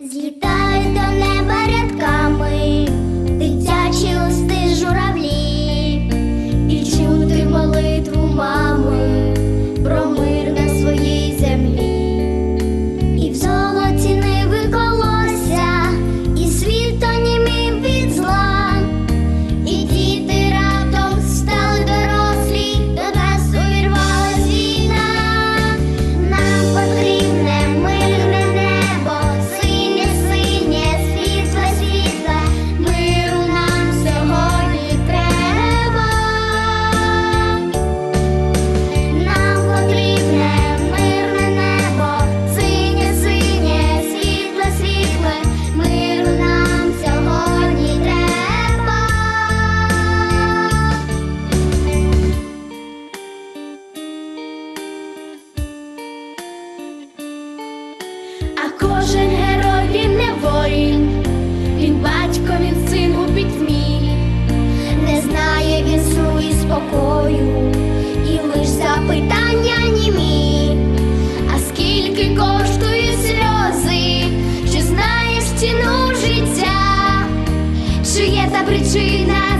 злітають до неба. причина.